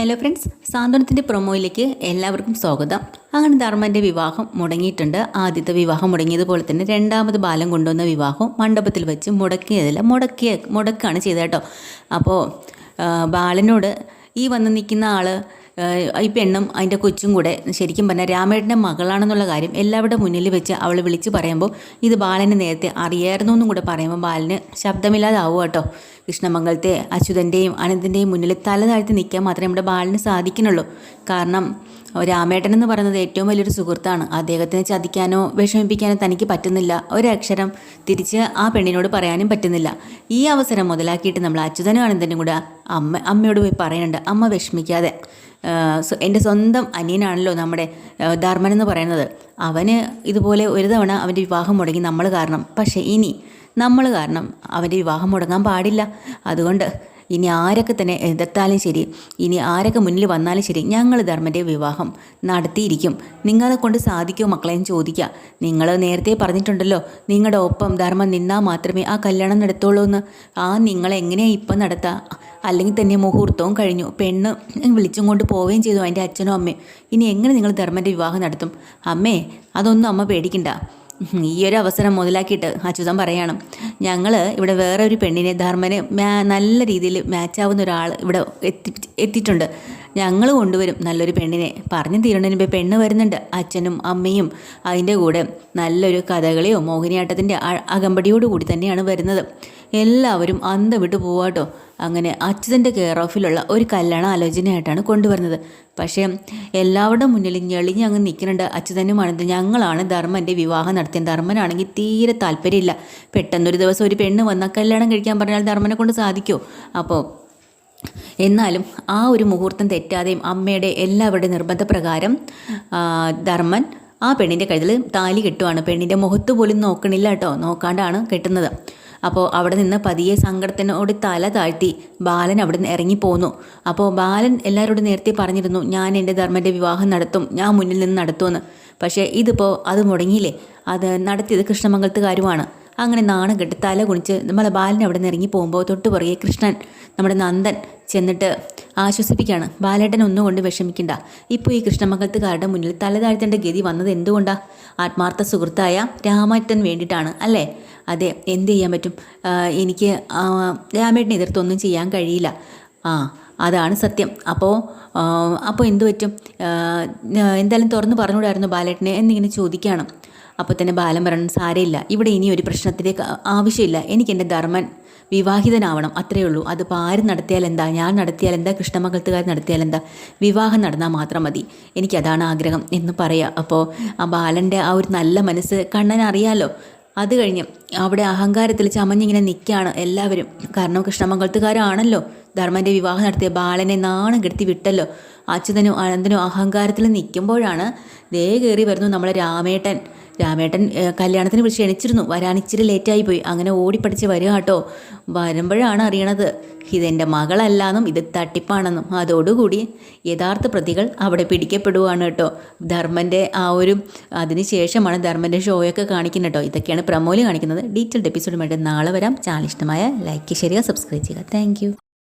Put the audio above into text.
Hello friends സാന്ത്വനത്തിന്റെ പ്രൊമോയിലേക്ക് എല്ലാവർക്കും സ്വാഗതം. അങ്ങനെ ധർമ്മന്റെ വിവാഹം മുടങ്ങിയിട്ടുണ്ട്. ആദ്യത്തെ വിവാഹം മുടങ്ങിയതുപോലെ തന്നെ രണ്ടാമത് ബാലം കൊണ്ടുവന്ന വിവാഹം മണ്ഡപത്തിൽ വെച്ച് മുടക്കിയതല്ല മുടക്കിയ മുടക്കാണ് ചെയ്തത് കേട്ടോ. അപ്പോൾ ബാലനോട് ഈ വന്ന് നിൽക്കുന്ന ആൾ ഈ പെണ്ണും അതിന്റെ കൊച്ചും കൂടെ ശരിക്കും പറഞ്ഞാൽ രാമേട്ടന്റെ മകളാണെന്നുള്ള കാര്യം എല്ലാവരുടെ മുന്നിൽ വെച്ച് അവൾ വിളിച്ച് പറയുമ്പോൾ ഇത് ബാലന് നേരത്തെ അറിയായിരുന്നു എന്നും കൂടെ പറയുമ്പോൾ ബാലന് ശബ്ദമില്ലാതാവും കേട്ടോ. കൃഷ്ണമംഗലത്തെ അച്യുതന്റെയും അനന്തിന്റെയും മുന്നിൽ തല താഴ്ത്തി നിൽക്കാൻ മാത്രമേ നമ്മുടെ ബാലന് സാധിക്കുന്നുള്ളൂ. കാരണം രാമേട്ടൻ എന്ന് പറയുന്നത് ഏറ്റവും വലിയൊരു സുഹൃത്താണ്. അദ്ദേഹത്തിനെ ചതിക്കാനോ വിഷമിപ്പിക്കാനോ തനിക്ക് പറ്റുന്നില്ല. ഒരക്ഷരം തിരിച്ച് ആ പെണ്ണിനോട് പറയാനും പറ്റുന്നില്ല. ഈ അവസരം മുതലാക്കിയിട്ട് നമ്മൾ അച്യുതനും കൂടെ അമ്മ അമ്മയോട് പോയി പറയുന്നുണ്ട്. അമ്മ വിഷമിക്കാതെ. എന്റെ സ്വന്തം അനിയനാണല്ലോ നമ്മുടെ ധർമ്മൻ എന്ന് പറയുന്നത്. അവന് ഇതുപോലെ ഒരു തവണ അവന്റെ വിവാഹം മുടങ്ങി നമ്മൾ കാരണം. പക്ഷേ ഇനി നമ്മൾ കാരണം അവന്റെ വിവാഹം മുടങ്ങാൻ പാടില്ല. അതുകൊണ്ട് ഇനി ആരൊക്കെ തന്നെ എതിർത്താലും ശരി ഇനി ആരൊക്കെ മുന്നിൽ വന്നാലും ശരി ഞങ്ങൾ ധർമ്മന്റെ വിവാഹം നടത്തിയിരിക്കും. നിങ്ങളെ കൊണ്ട് സാധിക്കുമോ മക്കളെയും ചോദിക്കുക. നിങ്ങൾ നേരത്തെ പറഞ്ഞിട്ടുണ്ടല്ലോ നിങ്ങളുടെ ഒപ്പം ധർമ്മം നിന്നാൽ മാത്രമേ ആ കല്യാണം നടത്തുള്ളൂ എന്ന്. ആ നിങ്ങളെ എങ്ങനെയാണ് ഇപ്പം നടത്തുക അല്ലെങ്കിൽ തന്നെ മുഹൂർത്തവും കഴിഞ്ഞു. പെണ്ണ് വിളിച്ചും കൊണ്ട് പോവുകയും ചെയ്തു അതിന്റെ അച്ഛനും അമ്മയും. ഇനി എങ്ങനെ നിങ്ങൾ ധർമ്മന്റെ വിവാഹം നടത്തും? അമ്മേ അതൊന്നും അമ്മ പേടിക്കണ്ട. ഈ ഒരു അവസരം മുതലാക്കിയിട്ട് അച്യുതൻ പറയണം ഞങ്ങൾ ഇവിടെ വേറെ ഒരു പെണ്ണിനെ ധർമ്മനെ നല്ല രീതിയിൽ മാച്ചാവുന്ന ഒരാൾ ഇവിടെ എത്തി എത്തിയിട്ടുണ്ട്. ഞങ്ങൾ കൊണ്ടുവരും. നല്ലൊരു പെണ്ണിനെ. പറഞ്ഞു മുമ്പേ പെണ്ണ് വരുന്നുണ്ട്. അച്ഛനും അമ്മയും അതിന്റെ കൂടെ നല്ലൊരു കഥകളിയോ മോഹിനിയാട്ടത്തിന്റെ അകമ്പടിയോടുകൂടി തന്നെയാണ് വരുന്നത്. എല്ലാവരും അന്ത വിട്ടു പോവാട്ടോ അങ്ങനെ അച്യുതന്റെ കെയർ ഓഫിലുള്ള ഒരു കല്യാണ ആലോചനയായിട്ടാണ് കൊണ്ടുവരുന്നത്. പക്ഷേ എല്ലാവരുടെ മുന്നിൽ ഞെളിഞ്ഞ് അങ്ങ് നിൽക്കുന്നുണ്ട് അച്യുതനും അനന്ത്. ഞങ്ങളാണ് ധർമ്മന്റെ വിവാഹം നടത്തിയത്. ധർമ്മനാണെങ്കിൽ തീരെ താല്പര്യമില്ല. പെട്ടെന്നൊരു ദിവസം ഒരു പെണ്ണ് വന്നാൽ കല്യാണം കഴിക്കാൻ പറഞ്ഞാൽ ധർമ്മനെ കൊണ്ട് സാധിക്കുമോ അപ്പോൾ എന്നാലും ആ ഒരു മുഹൂർത്തം തെറ്റാതെയും അമ്മയുടെ എല്ലാവരുടെ നിർബന്ധപ്രകാരം ധർമ്മൻ ആ പെണ്ണിന്റെ കഴുതിൽ താലി കെട്ടുവാണ്. പെണ്ണിന്റെ മുഖത്ത് പോലും നോക്കണില്ല കേട്ടോ. നോക്കാണ്ടാണ് കെട്ടുന്നത്. അപ്പോൾ അവിടെ നിന്ന് പതിയെ സങ്കടത്തിനോട് തല താഴ്ത്തി ബാലൻ അവിടെ നിന്ന് ഇറങ്ങിപ്പോന്നു അപ്പോൾ ബാലൻ എല്ലാവരോടും നേരത്തെ പറഞ്ഞിരുന്നു ഞാൻ എന്റെ ധർമ്മന്റെ വിവാഹം നടത്തും. ഞാൻ മുന്നിൽ നിന്ന് നടത്തുമെന്ന്. പക്ഷേ ഇതിപ്പോൾ അത് മുടങ്ങിയില്ലേ? അത് നടത്തിയത് കൃഷ്ണമംഗലത്തുകാരുമാണ്. അങ്ങനെ നാണം കെട്ട് തല കുണിച്ച് നമ്മളെ ബാലൻ അവിടെ നിന്ന് ഇറങ്ങി പോകുമ്പോൾ തൊട്ട് പുറകെ കൃഷ്ണൻ നമ്മുടെ നന്ദൻ ചെന്നിട്ട് ആശ്വസിപ്പിക്കുകയാണ്. ബാലേട്ടൻ ഒന്നും കൊണ്ട് വിഷമിക്കണ്ട. ഇപ്പോൾ ഈ കൃഷ്ണമംഗലത്തുകാരുടെ മുന്നിൽ തല താഴ്ത്തേണ്ട ഗതി വന്നത് എന്തുകൊണ്ടാണ് ആത്മാർത്ഥ സുഹൃത്തായ രാമേട്ടൻ വേണ്ടിയിട്ടാണ് അല്ലേ? അതെ എന്ത് ചെയ്യാൻ പറ്റും? എനിക്ക് രാമേട്ടനെ എതിർത്തൊന്നും ചെയ്യാൻ കഴിയില്ല. ആ അതാണ് സത്യം. അപ്പോൾ അപ്പോൾ എന്തു പറ്റും? എന്തായാലും തുറന്ന് പറഞ്ഞുകൂടായിരുന്നു ബാലേട്ടനെ എന്നിങ്ങനെ ചോദിക്കുകയാണ്. അപ്പോൾ തന്നെ ബാലൻ പറയണം സാരയില്ല ഇവിടെ ഇനി ഒരു പ്രശ്നത്തിലേക്ക് ആവശ്യമില്ല. എനിക്ക് എന്റെ ധർമ്മൻ വിവാഹിതനാവണം അത്രയേ ഉള്ളൂ. അതിപ്പോൾ ആര് നടത്തിയാൽ എന്താ? ഞാൻ നടത്തിയാൽ എന്താ? കൃഷ്ണമംഗലത്തുകാർ നടത്തിയാൽ എന്താ? വിവാഹം നടന്നാൽ മാത്രം മതി. എനിക്കതാണ് ആഗ്രഹം എന്ന് പറയാം. അപ്പോൾ ആ ബാലന്റെ ആ ഒരു നല്ല മനസ്സ് കണ്ണൻ അറിയാലോ. അത് കഴിഞ്ഞ് അവിടെ അഹങ്കാരത്തിൽ ചമഞ്ഞിങ്ങനെ നിൽക്കുകയാണ് എല്ലാവരും. കാരണം കൃഷ്ണമംഗലത്തുകാരാണല്ലോ. ധർമ്മന്റെ വിവാഹം നടത്തിയ ബാലനെ നാണം കെടുത്തി വിട്ടല്ലോ. അച്യുതനും അനന്തനും അഹങ്കാരത്തിൽ നിൽക്കുമ്പോഴാണ് ദേ കയറി വരുന്നു നമ്മളെ രാമേട്ടൻ. രാമേട്ടൻ കല്യാണത്തിന് വിളിച്ച് ക്ഷണിച്ചിരുന്നു. വരാൻ ഇച്ചിരി ലേറ്റായി പോയി. അങ്ങനെ ഓടിപ്പടിച്ച് വരിക കേട്ടോ. വരുമ്പോഴാണ് അറിയണത്. ഇതെന്റെ മകളല്ലാന്നും ഇത് തട്ടിപ്പാണെന്നും. അതോടുകൂടി യഥാർത്ഥ പ്രതികൾ അവിടെ പിടിക്കപ്പെടുവാണ് കേട്ടോ. ധർമ്മന്റെ ആ ഒരു അതിന് ശേഷമാണ് ധർമ്മന്റെ ഷോയൊക്കെ കാണിക്കുന്നത് കേട്ടോ. ഇതൊക്കെയാണ് പ്രമോലി കാണിക്കുന്നത്. ഡീറ്റെയിൽഡ് എപ്പിസോഡുമായിട്ട് നാളെ വരാം. ചാനൽ ഇഷ്ടമായ ലൈക്ക് ചെയ്യുക സബ്സ്ക്രൈബ് ചെയ്യുക. താങ്ക്